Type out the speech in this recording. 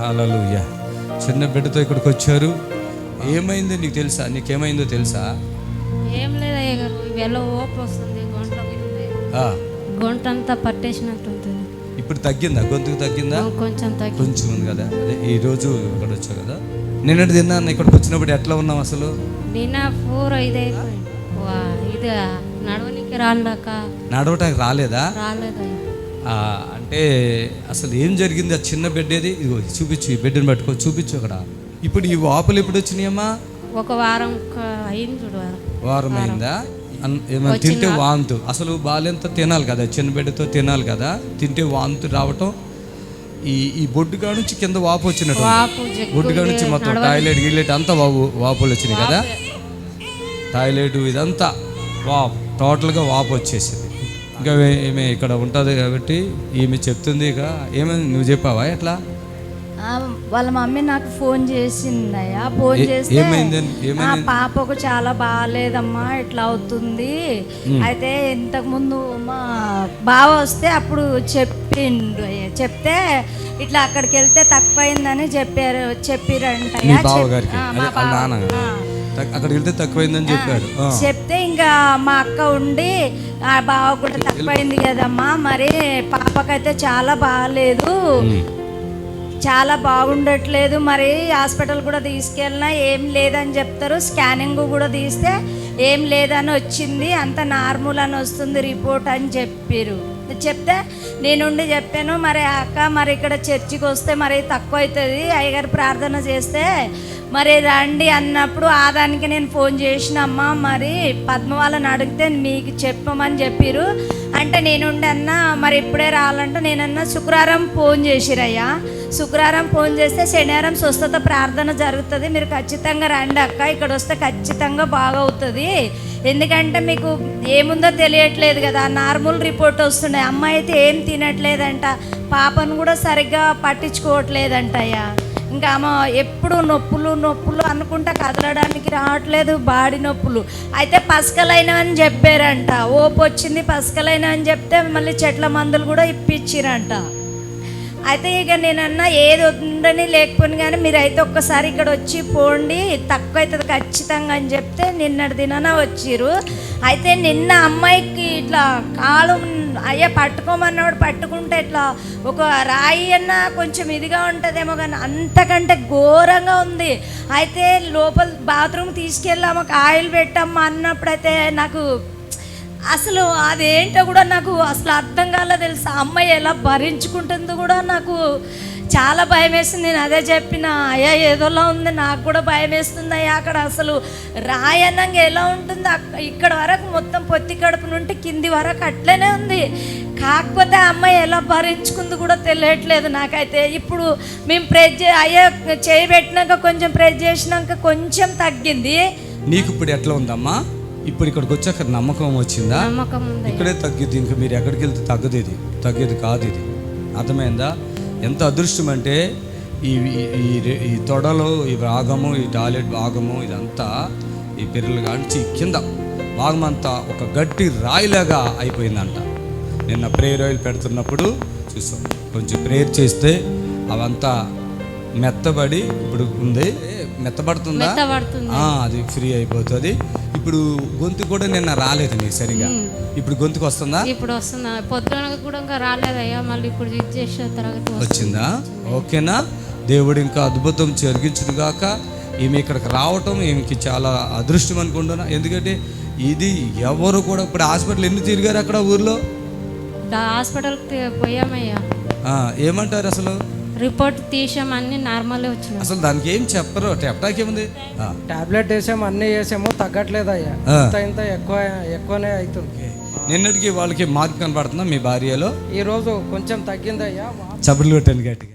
హల్లెలూయా చిన్న బిడ్డతో ఇక్కడికి వచ్చారు. ఏమైందో నీకు తెలుసా? నీకేమైందో తెలుసా? ఏం లేదు అయ్య గారు ఇవాళ ఓపు వస్తుంది గొంట ఉంది. ఆ, గొంట అంతా పట్టేసినట్టు ఉంటుంది ఇప్పుడు తగ్గిందా? గొంతుకు తగ్గిందా? కొంచెం కొంచెం ఉంది కదా. అదే ఈ రోజు ఇక్కడ వచ్చావు కదా. నిన్నటి తిన్నాను ఇక్కడికి వచ్చినప్పుడు ఎట్లా ఉన్నావు అసలు? నిన్న ఫోర్ వా, ఇది నడవనికి రాలేక నడవటానికి రాలేదా? రాలేదు అంటే అసలు ఏం జరిగింది? ఆ చిన్న బెడ్ ఏది? ఇదిగో ఇది చూపించు ఈ బెడ్ని పట్టుకో చూపించు అక్కడ. ఇప్పుడు ఈ వాపులు ఎప్పుడు వచ్చినాయమ్మా ఒక వారం అయింది వారం. అయిందా? ఏమైనా తింటే వాంతు. అసలు బాలెంత తినాలి కదా? చిన్న బిడ్డతో తినాలి కదా? తింటే వాంతు రావటం ఈ ఈ బొడ్డుగా నుంచి కింద వాపు వచ్చినట్టు బొడ్డుగా నుంచి మొత్తం టాయిలెట్ గిల్లెట్ అంతా వాపు వాపులు వచ్చినాయి కదా? టాయిలెట్ ఇదంతా వాప్ టోటల్గా వాపు వచ్చేసింది. ఇంకా ఈమె ఇక్కడ ఉంటుంది కాబట్టి ఈమె చెప్తుంది ఇక ఏమైంది నువ్వు చెప్పావా? ఎట్లా? వాళ్ళ మమ్మీ నాకు ఫోన్ చేసిందయ్యా. ఫోన్ చేస్తే ఏమైందని? పాపకు చాలా బాగాలేదమ్మా ఇట్లా అవుతుంది. అయితే ఇంతకు ముందు మా బావ వస్తే అప్పుడు చెప్పిండు అయ్యా. చెప్తే ఇట్లా అక్కడికి వెళ్తే తక్కువైందని చెప్పారు మీ చెప్పిరంటయ్యా. బావ చెప్- గారికి ఆ, అదే మా బావ అక్కడికి వెళ్తే తక్కువైందని చెప్పాడు. చెప్తే ఇంకా మా అక్క ఉండి ఆ బావ కూడా తక్కువైంది కదమ్మా మరి పాపకైతే చాలా బాగాలేదు చాలా బాగుండట్లేదు మరి హాస్పిటల్ కూడా తీసుకెళ్ళినా ఏం లేదని చెప్తారు. స్కానింగ్ కూడా తీస్తే ఏం లేదని వచ్చింది అంత నార్మల్ అని వస్తుంది రిపోర్ట్ అని చెప్పారు. చెప్తే నేనుండి చెప్పాను మరి అక్క మరి ఇక్కడ చర్చికి వస్తే మరి తక్కువ అవుతుంది అయ్యగారు ప్రార్థన చేస్తే మరి రండి అన్నప్పుడు ఆదానికి నేను ఫోన్ చేసిన అమ్మ మరి పద్మ వాళ్ళని అడిగితే మీకు చెప్పమని చెప్పారు అంటే నేనుండన్నా మరి ఇప్పుడే రావాలంటే నేనన్నా శుక్రవారం ఫోన్ చేసిరయ్యా. శుక్రవారం ఫోన్ చేస్తే శనివారం స్వస్థత ప్రార్థన జరుగుతుంది. మీరు ఖచ్చితంగా రండి అక్క ఇక్కడ వస్తే ఖచ్చితంగా బాగవుతుంది. ఎందుకంటే మీకు ఏముందో తెలియట్లేదు కదా నార్మల్ రిపోర్ట్ వస్తున్నాయి. అమ్మాయి అయితే ఏం తినట్లేదంట పాపను కూడా సరిగ్గా పట్టించుకోవట్లేదంటయ్యా. ఇంకా ఆమె ఎప్పుడు నొప్పులు నొప్పులు అనుకుంటా కదలడానికి రావట్లేదు బాడీ నొప్పులు. అయితే పసకలైనవని చెప్పారంట. ఓపు వచ్చింది పసకలైన అని చెప్తే మళ్ళీ చెట్ల మందులు కూడా ఇప్పించిరంట అయితే ఇక నేనన్నా ఏది ఉందని లేకపోయినా కానీ మీరు అయితే ఒక్కసారి ఇక్కడ వచ్చి పోండి. తక్కువ అవుతుంది ఖచ్చితంగా అని చెప్తే నిన్నటి దినాన వచ్చిర్రు. అయితే నిన్న అమ్మాయికి ఇట్లా కాలు అయ్యా పట్టుకోమన్నాడు పట్టుకుంటే ఇట్లా ఒక రాయి అన్న కొంచెం ఇదిగా ఉంటుందేమో కానీ అంతకంటే ఘోరంగా ఉంది. అయితే లోపల బాత్రూమ్ తీసుకెళ్ళాము ఆయిల్ పెట్టాము అన్నప్పుడైతే నాకు అసలు అదేంటో కూడా నాకు అసలు అర్థం కాలే తెలుసు. ఆ అమ్మాయి ఎలా భరించుకుంటుందో కూడా నాకు చాలా భయం వేసింది. నేను అదే చెప్పిన అయ్యా ఏదోలా ఉంది నాకు కూడా భయం వేస్తుంది అయ్యా. అక్కడ అసలు రాయనంగా ఎలా ఉంటుంది? ఇక్కడ వరకు మొత్తం పొత్తి కడుపు నుండి కింది వరకు అట్లనే ఉంది. కాకపోతే ఆ అమ్మాయి ఎలా భరించుకుంది కూడా తెలియట్లేదు నాకైతే. ఇప్పుడు మేము ప్రెస్ చే అయ్యా చేయబెట్టినాక కొంచెం ప్రెస్ చేసినాక కొంచెం తగ్గింది. నీకు ఇప్పుడు ఎట్లా ఉందమ్మా? ఇప్పుడు ఇక్కడికి వచ్చాక నమ్మకం వచ్చిందా ఇక్కడే తగ్గిద్ది ఇంకా మీరు ఎక్కడికి వెళ్తే తగ్గదు ఇది తగ్గేది కాదు ఇది అర్థమైందా? ఎంత అదృష్టం అంటే ఈ ఈ- ఈ రె- ఈ తొడలు ఈ భాగము ఈ టాయిలెట్ భాగము ఇదంతా ఈ పిల్లలు కాంచి కింద భాగం అంతా ఒక గట్టి రాయిలాగా అయిపోయిందంట. నిన్న ప్రేయర్ ఆయిల్ పెడుతున్నప్పుడు చూసాం. కొంచెం ప్రేయర్ చేస్తే అవంతా మెత్తబడి ఇప్పుడు ఉంది. మెత్తబడుతుందా? అది ఫ్రీ అయిపోతుంది. ఇప్పుడు గొంతు కూడా నిన్న రాలేదు నీకు సరిగా? ఇప్పుడు గొంతుకు వస్తుందా? ఇప్పుడు వస్తున్నా పొద్దున కూడా ఇంకా రాలేదయ్యా. మళ్ళీ ఇప్పుడు ఇది చేసే తరగతి వస్తుంది. వచ్చిందా? ఓకేనా? దేవుడు ఇంకా అద్భుతం జరిగించును గాక ఈమె ఇక్కడికి రావటం ఈమెకి చాలా అదృష్టం అనుకుంటున్నా. ఎందుకంటే ఇది ఎవరు కూడా ఇప్పుడు హాస్పిటల్ ఎన్ని తిరిగారు అక్కడ ఊర్లో? హాస్పిటల్కి పోయామయ్యా. ఏమంటారు అసలు? రిపోర్ట్ తీసాం అన్ని నార్మల్ వచ్చినాయి అసలు దానికి ఏం చెప్పరు చెప్పడానికి ఏముంది టాబ్లెట్ వేసాము అన్నీ వేసాము తగ్గట్లేదు అయ్యా. ఇంత ఇంత ఎక్కువ ఎక్కువనే అవుతుంది. నిన్నటికి వాళ్ళకి మార్క్ కనపడుతుందా మీ భార్యలో? ఈరోజు కొంచెం తగ్గిందయ్యా. చబుర్లు కొట్టాను గట్టిగా.